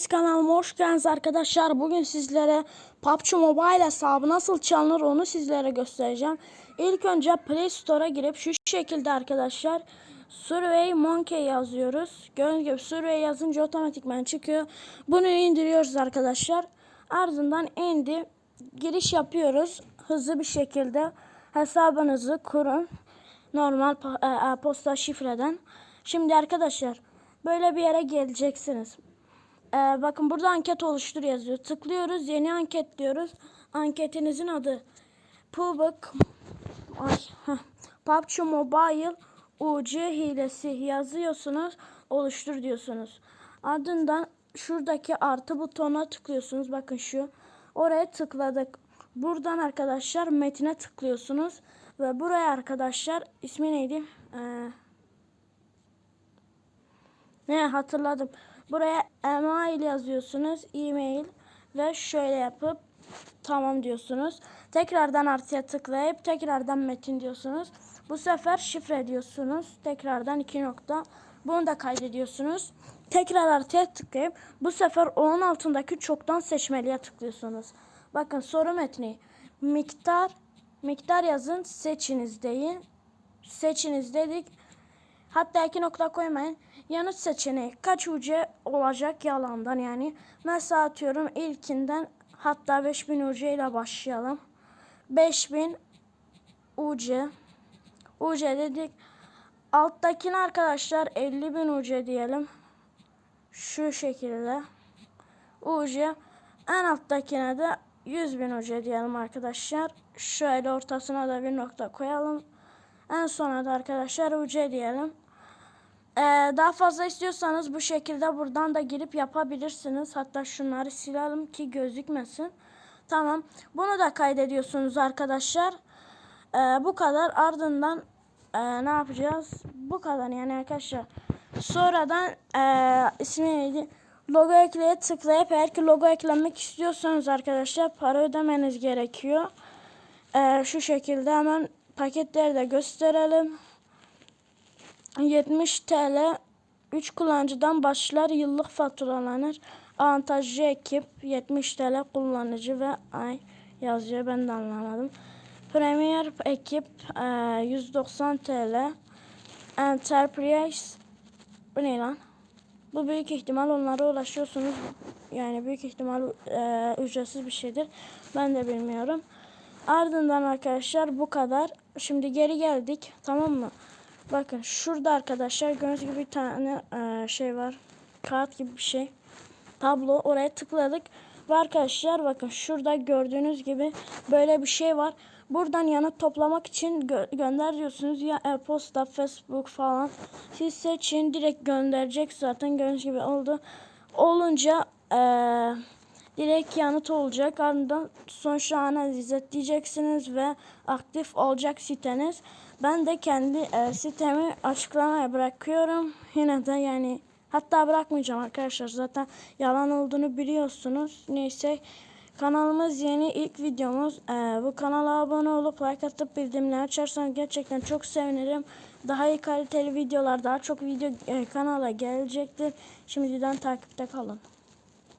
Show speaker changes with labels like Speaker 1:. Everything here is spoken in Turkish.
Speaker 1: Hepiniz kanalıma hoş geldiniz arkadaşlar. Bugün sizlere PUBG Mobile hesabı nasıl çalınır onu sizlere göstereceğim. İlk önce Play Store'a girip şu şekilde arkadaşlar Survey Monkey yazıyoruz. Gördüğünüz gibi Survey yazınca otomatikman çıkıyor. Bunu indiriyoruz arkadaşlar. Ardından indi giriş yapıyoruz. Hızlı bir şekilde hesabınızı kurun. Normal e, e, posta şifreden. Şimdi arkadaşlar böyle bir yere geleceksiniz. Ee, bakın burada anket oluştur yazıyor. Tıklıyoruz. Yeni anket diyoruz. Anketinizin adı PUBG Ay. PUBG Mobile UC hilesi yazıyorsunuz. Oluştur diyorsunuz. Ardından şuradaki artı butonuna tıklıyorsunuz. Bakın şu. Oraya tıkladık. Buradan arkadaşlar metine tıklıyorsunuz. Ve buraya arkadaşlar ismi neydi? Ee, ne hatırladım. Buraya email yazıyorsunuz. E-mail ve şöyle yapıp tamam diyorsunuz. Tekrardan artıya tıklayıp tekrardan metin diyorsunuz. Bu sefer şifre diyorsunuz. Tekrardan iki nokta. Bunu da kaydediyorsunuz. Tekrar artıya tıklayıp bu sefer onun altındaki çoktan seçmeliye tıklıyorsunuz. Bakın soru metni. Miktar miktar yazın seçiniz deyin. Seçiniz dedik. Hatta iki nokta koymayın. Yanıt seçeneği kaç UC olacak yalandan yani. Mesela atıyorum ilkinden hatta 5000 UC ile başlayalım. 5000 UC UC dedik. Alttakine arkadaşlar 50.000 UC diyelim. Şu şekilde. UC en alttakine de 100.000 UC diyelim arkadaşlar. Şöyle ortasına da bir nokta koyalım. En sona da arkadaşlar UC diyelim. Ee, daha fazla istiyorsanız bu şekilde buradan da girip yapabilirsiniz. Hatta şunları silelim ki gözükmesin. Tamam. Bunu da kaydediyorsunuz arkadaşlar. Ee, bu kadar. Ardından e, ne yapacağız? Bu kadar yani arkadaşlar. Sonradan e, ismi neydi? Logo ekleye tıklayıp eğer ki logo eklemek istiyorsanız arkadaşlar para ödemeniz gerekiyor. Ee, şu şekilde hemen paketleri de gösterelim. 70 TL 3 kullanıcıdan başlar yıllık faturalanır. Avantajlı ekip 70 TL kullanıcı ve ay yazıyor ben de anlamadım. Premier ekip e, 190 TL. Enterprise bu ne lan? Bu büyük ihtimal onlara ulaşıyorsunuz. Yani büyük ihtimal e, ücretsiz bir şeydir. Ben de bilmiyorum. Ardından arkadaşlar bu kadar. Şimdi geri geldik. Tamam mı? Bakın şurada arkadaşlar gördüğünüz gibi bir tane e, şey var. Kağıt gibi bir şey. Tablo. Oraya tıkladık. Ve arkadaşlar bakın şurada gördüğünüz gibi böyle bir şey var. Buradan yanıt toplamak için gö gönder diyorsunuz. Ya e-posta, Facebook falan. Siz seçin. Direkt gönderecek zaten. Gördüğünüz gibi oldu. Olunca eee direkt yanıt olacak. Ardından sonuçta analiz diyeceksiniz ve aktif olacak siteniz. Ben de kendi e, sitemi açıklamaya bırakıyorum. Yine de yani hatta bırakmayacağım arkadaşlar. Zaten yalan olduğunu biliyorsunuz. Neyse kanalımız yeni ilk videomuz. E, bu kanala abone olup like atıp bildirimleri açarsanız gerçekten çok sevinirim. Daha iyi kaliteli videolar, daha çok video e, kanala gelecektir. Şimdiden takipte kalın.